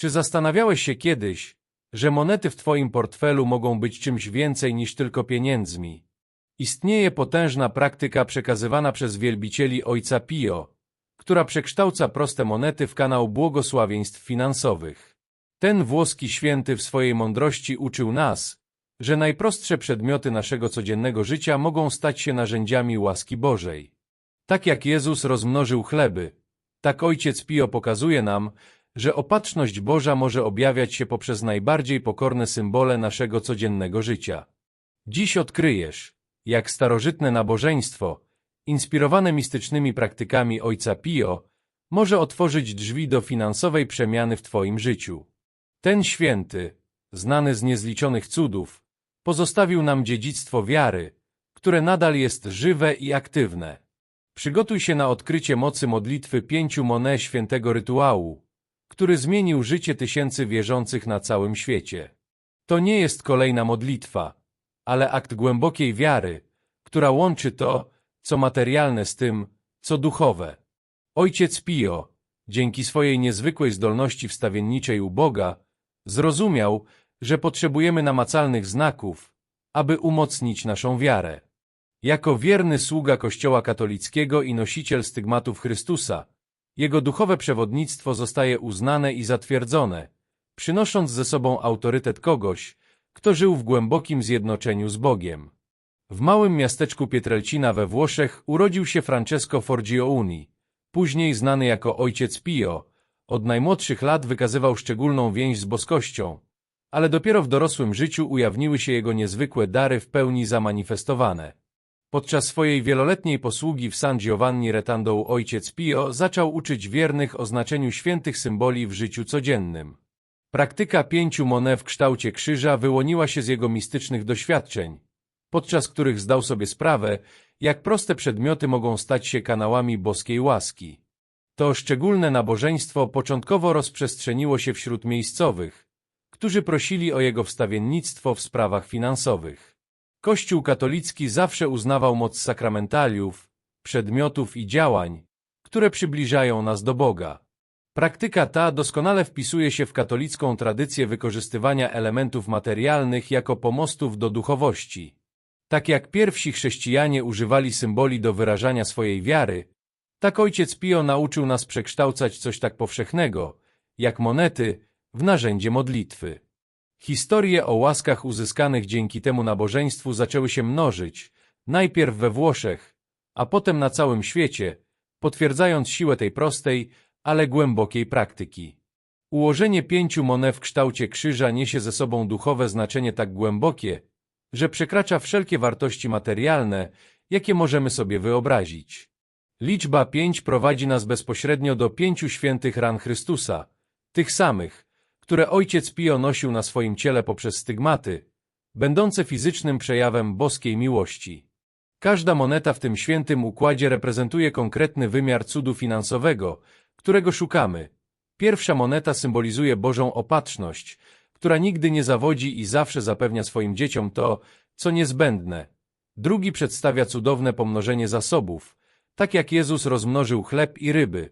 Czy zastanawiałeś się kiedyś, że monety w Twoim portfelu mogą być czymś więcej niż tylko pieniędzmi? Istnieje potężna praktyka przekazywana przez wielbicieli Ojca Pio, która przekształca proste monety w kanał błogosławieństw finansowych. Ten włoski święty w swojej mądrości uczył nas, że najprostsze przedmioty naszego codziennego życia mogą stać się narzędziami łaski Bożej. Tak jak Jezus rozmnożył chleby, tak Ojciec Pio pokazuje nam, że opatrzność Boża może objawiać się poprzez najbardziej pokorne symbole naszego codziennego życia. Dziś odkryjesz, jak starożytne nabożeństwo, inspirowane mistycznymi praktykami Ojca Pio, może otworzyć drzwi do finansowej przemiany w Twoim życiu. Ten święty, znany z niezliczonych cudów, pozostawił nam dziedzictwo wiary, które nadal jest żywe i aktywne. Przygotuj się na odkrycie mocy modlitwy pięciu monet świętego rytuału, który zmienił życie tysięcy wierzących na całym świecie. To nie jest kolejna modlitwa, ale akt głębokiej wiary, która łączy to, co materialne z tym, co duchowe. Ojciec Pio, dzięki swojej niezwykłej zdolności wstawienniczej u Boga, zrozumiał, że potrzebujemy namacalnych znaków, aby umocnić naszą wiarę. Jako wierny sługa Kościoła katolickiego i nosiciel stygmatów Chrystusa, jego duchowe przewodnictwo zostaje uznane i zatwierdzone, przynosząc ze sobą autorytet kogoś, kto żył w głębokim zjednoczeniu z Bogiem. W małym miasteczku Pietrelcina we Włoszech urodził się Francesco Forgione, później znany jako Ojciec Pio. Od najmłodszych lat wykazywał szczególną więź z boskością, ale dopiero w dorosłym życiu ujawniły się jego niezwykłe dary w pełni zamanifestowane. Podczas swojej wieloletniej posługi w San Giovanni Retando ojciec Pio zaczął uczyć wiernych o znaczeniu świętych symboli w życiu codziennym. Praktyka pięciu monet w kształcie krzyża wyłoniła się z jego mistycznych doświadczeń, podczas których zdał sobie sprawę, jak proste przedmioty mogą stać się kanałami boskiej łaski. To szczególne nabożeństwo początkowo rozprzestrzeniło się wśród miejscowych, którzy prosili o jego wstawiennictwo w sprawach finansowych. Kościół katolicki zawsze uznawał moc sakramentaliów, przedmiotów i działań, które przybliżają nas do Boga. Praktyka ta doskonale wpisuje się w katolicką tradycję wykorzystywania elementów materialnych jako pomostów do duchowości. Tak jak pierwsi chrześcijanie używali symboli do wyrażania swojej wiary, tak ojciec Pio nauczył nas przekształcać coś tak powszechnego, jak monety, w narzędzie modlitwy. Historie o łaskach uzyskanych dzięki temu nabożeństwu zaczęły się mnożyć, najpierw we Włoszech, a potem na całym świecie, potwierdzając siłę tej prostej, ale głębokiej praktyki. Ułożenie pięciu monet w kształcie krzyża niesie ze sobą duchowe znaczenie tak głębokie, że przekracza wszelkie wartości materialne, jakie możemy sobie wyobrazić. Liczba pięć prowadzi nas bezpośrednio do pięciu świętych ran Chrystusa, tych samych, które ojciec Pio nosił na swoim ciele poprzez stygmaty, będące fizycznym przejawem boskiej miłości. Każda moneta w tym świętym układzie reprezentuje konkretny wymiar cudu finansowego, którego szukamy. Pierwsza moneta symbolizuje Bożą opatrzność, która nigdy nie zawodzi i zawsze zapewnia swoim dzieciom to, co niezbędne. Drugi przedstawia cudowne pomnożenie zasobów, tak jak Jezus rozmnożył chleb i ryby.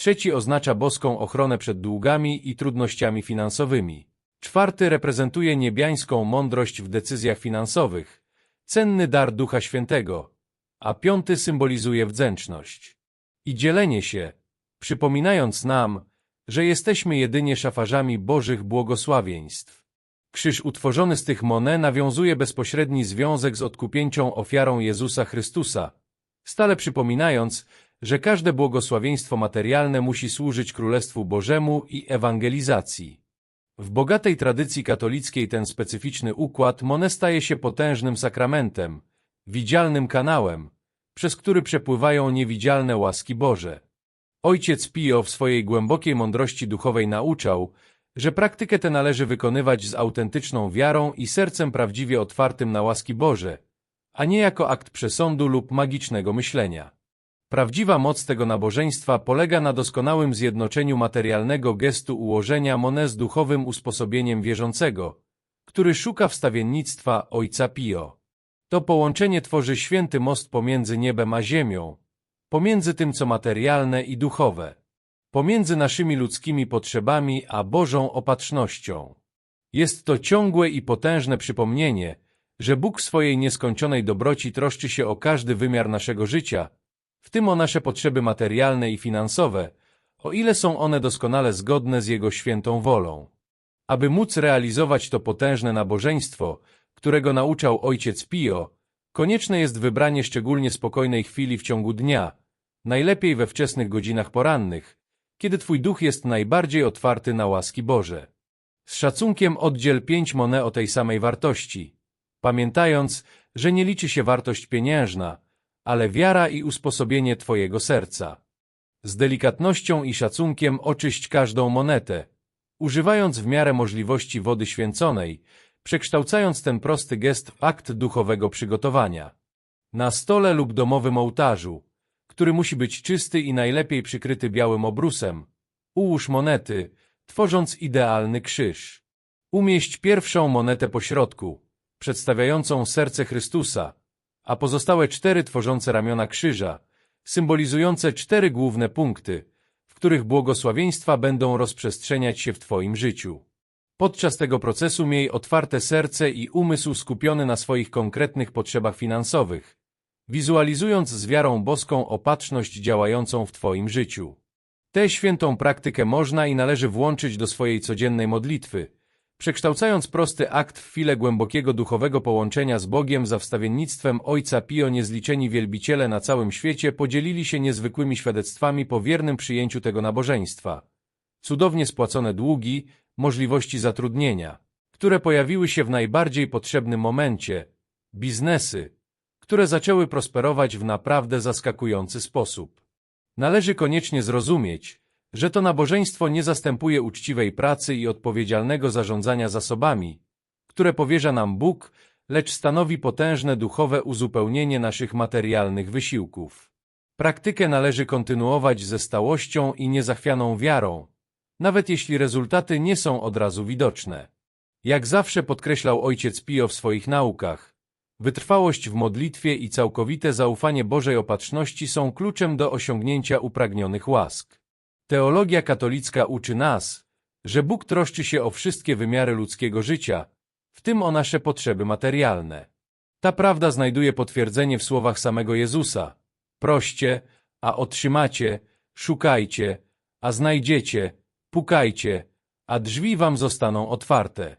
Trzeci oznacza boską ochronę przed długami i trudnościami finansowymi. Czwarty reprezentuje niebiańską mądrość w decyzjach finansowych, cenny dar Ducha Świętego, a piąty symbolizuje wdzięczność i dzielenie się, przypominając nam, że jesteśmy jedynie szafarzami Bożych błogosławieństw. Krzyż utworzony z tych monet nawiązuje bezpośredni związek z odkupieńczą ofiarą Jezusa Chrystusa, stale przypominając, że każde błogosławieństwo materialne musi służyć Królestwu Bożemu i ewangelizacji. W bogatej tradycji katolickiej ten specyficzny układ monet staje się potężnym sakramentem, widzialnym kanałem, przez który przepływają niewidzialne łaski Boże. Ojciec Pio w swojej głębokiej mądrości duchowej nauczał, że praktykę tę należy wykonywać z autentyczną wiarą i sercem prawdziwie otwartym na łaski Boże, a nie jako akt przesądu lub magicznego myślenia. Prawdziwa moc tego nabożeństwa polega na doskonałym zjednoczeniu materialnego gestu ułożenia monet z duchowym usposobieniem wierzącego, który szuka wstawiennictwa Ojca Pio. To połączenie tworzy święty most pomiędzy niebem a ziemią, pomiędzy tym, co materialne i duchowe. pomiędzy naszymi ludzkimi potrzebami a Bożą opatrznością. Jest to ciągłe i potężne przypomnienie, że Bóg w swojej nieskończonej dobroci troszczy się o każdy wymiar naszego życia, w tym o nasze potrzeby materialne i finansowe, o ile są one doskonale zgodne z Jego świętą wolą. Aby móc realizować to potężne nabożeństwo, którego nauczał ojciec Pio, konieczne jest wybranie szczególnie spokojnej chwili w ciągu dnia, najlepiej we wczesnych godzinach porannych, kiedy Twój duch jest najbardziej otwarty na łaski Boże. Z szacunkiem oddziel pięć monet o tej samej wartości, pamiętając, że nie liczy się wartość pieniężna, ale wiara i usposobienie Twojego serca. Z delikatnością i szacunkiem oczyść każdą monetę, używając w miarę możliwości wody święconej, przekształcając ten prosty gest w akt duchowego przygotowania. Na stole lub domowym ołtarzu, który musi być czysty i najlepiej przykryty białym obrusem, ułóż monety, tworząc idealny krzyż. Umieść pierwszą monetę po środku, przedstawiającą serce Chrystusa, a pozostałe cztery tworzące ramiona krzyża, symbolizujące cztery główne punkty, w których błogosławieństwa będą rozprzestrzeniać się w Twoim życiu. Podczas tego procesu miej otwarte serce i umysł skupiony na swoich konkretnych potrzebach finansowych, wizualizując z wiarą boską opatrzność działającą w Twoim życiu. Tę świętą praktykę można i należy włączyć do swojej codziennej modlitwy, przekształcając prosty akt w chwilę głębokiego duchowego połączenia z Bogiem za wstawiennictwem Ojca Pio niezliczeni wielbiciele na całym świecie podzielili się niezwykłymi świadectwami po wiernym przyjęciu tego nabożeństwa. Cudownie spłacone długi, możliwości zatrudnienia, które pojawiły się w najbardziej potrzebnym momencie, biznesy, które zaczęły prosperować w naprawdę zaskakujący sposób. Należy koniecznie zrozumieć, że to nabożeństwo nie zastępuje uczciwej pracy i odpowiedzialnego zarządzania zasobami, które powierza nam Bóg, lecz stanowi potężne duchowe uzupełnienie naszych materialnych wysiłków. Praktykę należy kontynuować ze stałością i niezachwianą wiarą, nawet jeśli rezultaty nie są od razu widoczne. Jak zawsze podkreślał ojciec Pio w swoich naukach, wytrwałość w modlitwie i całkowite zaufanie Bożej opatrzności są kluczem do osiągnięcia upragnionych łask. Teologia katolicka uczy nas, że Bóg troszczy się o wszystkie wymiary ludzkiego życia, w tym o nasze potrzeby materialne. Ta prawda znajduje potwierdzenie w słowach samego Jezusa. Proście, a otrzymacie, szukajcie, a znajdziecie, pukajcie, a drzwi wam zostaną otwarte.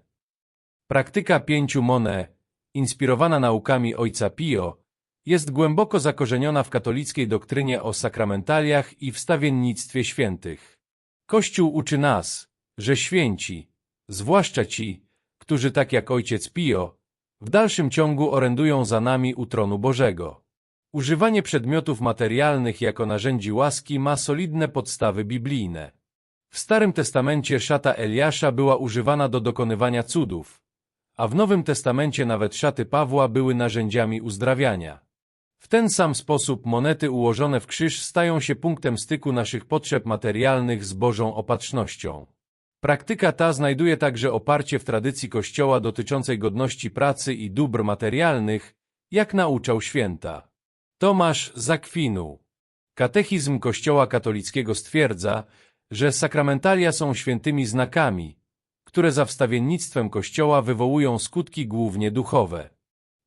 Praktyka pięciu mone, inspirowana naukami ojca Pio, jest głęboko zakorzeniona w katolickiej doktrynie o sakramentaliach i wstawiennictwie świętych. Kościół uczy nas, że święci, zwłaszcza ci, którzy tak jak ojciec Pio, w dalszym ciągu orędują za nami u tronu Bożego. Używanie przedmiotów materialnych jako narzędzi łaski ma solidne podstawy biblijne. W Starym Testamencie szata Eliasza była używana do dokonywania cudów, a w Nowym Testamencie nawet szaty Pawła były narzędziami uzdrawiania. W ten sam sposób monety ułożone w krzyż stają się punktem styku naszych potrzeb materialnych z Bożą opatrznością. Praktyka ta znajduje także oparcie w tradycji Kościoła dotyczącej godności pracy i dóbr materialnych, jak nauczał święta. Tomasz Zakwinu Katechizm Kościoła katolickiego stwierdza, że sakramentalia są świętymi znakami, które za wstawiennictwem Kościoła wywołują skutki głównie duchowe.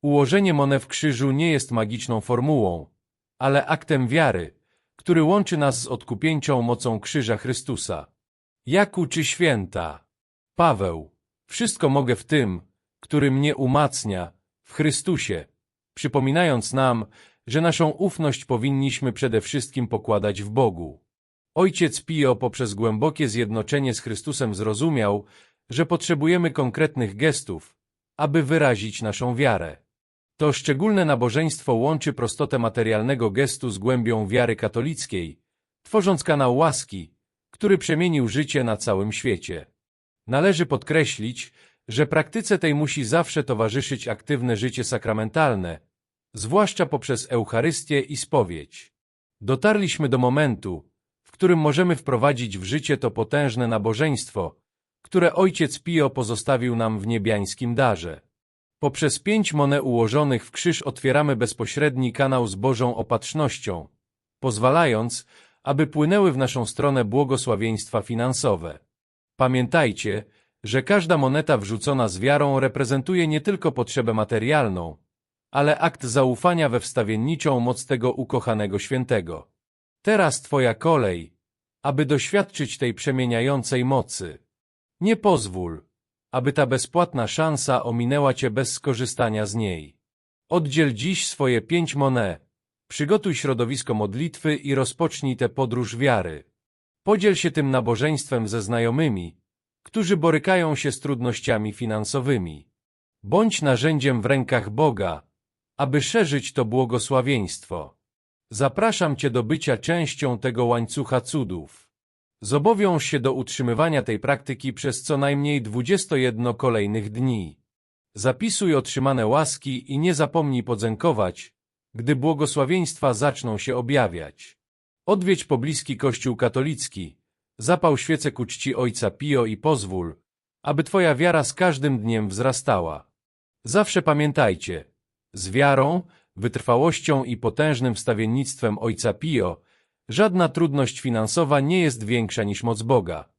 Ułożenie monet w krzyżu nie jest magiczną formułą, ale aktem wiary, który łączy nas z odkupieńczą mocą krzyża Chrystusa. Jak uczy święta? Paweł. Wszystko mogę w tym, który mnie umacnia, w Chrystusie, przypominając nam, że naszą ufność powinniśmy przede wszystkim pokładać w Bogu. Ojciec Pio poprzez głębokie zjednoczenie z Chrystusem zrozumiał, że potrzebujemy konkretnych gestów, aby wyrazić naszą wiarę. To szczególne nabożeństwo łączy prostotę materialnego gestu z głębią wiary katolickiej, tworząc kanał łaski, który przemienił życie na całym świecie. Należy podkreślić, że praktyce tej musi zawsze towarzyszyć aktywne życie sakramentalne, zwłaszcza poprzez Eucharystię i spowiedź. Dotarliśmy do momentu, w którym możemy wprowadzić w życie to potężne nabożeństwo, które Ojciec Pio pozostawił nam w niebiańskim darze. Poprzez pięć monet ułożonych w krzyż otwieramy bezpośredni kanał z Bożą opatrznością, pozwalając, aby płynęły w naszą stronę błogosławieństwa finansowe. Pamiętajcie, że każda moneta wrzucona z wiarą reprezentuje nie tylko potrzebę materialną, ale akt zaufania we wstawienniczą moc tego ukochanego świętego. Teraz twoja kolej, aby doświadczyć tej przemieniającej mocy. Nie pozwól, aby ta bezpłatna szansa ominęła cię bez skorzystania z niej. Oddziel dziś swoje pięć monet, przygotuj środowisko modlitwy i rozpocznij tę podróż wiary. Podziel się tym nabożeństwem ze znajomymi, którzy borykają się z trudnościami finansowymi. Bądź narzędziem w rękach Boga, aby szerzyć to błogosławieństwo. Zapraszam Cię do bycia częścią tego łańcucha cudów. Zobowiąż się do utrzymywania tej praktyki przez co najmniej 21 kolejnych dni. Zapisuj otrzymane łaski i nie zapomnij podziękować, gdy błogosławieństwa zaczną się objawiać. Odwiedź pobliski kościół katolicki, zapał świecę ku czci Ojca Pio i pozwól, aby Twoja wiara z każdym dniem wzrastała. Zawsze pamiętajcie, z wiarą, wytrwałością i potężnym wstawiennictwem Ojca Pio, żadna trudność finansowa nie jest większa niż moc Boga.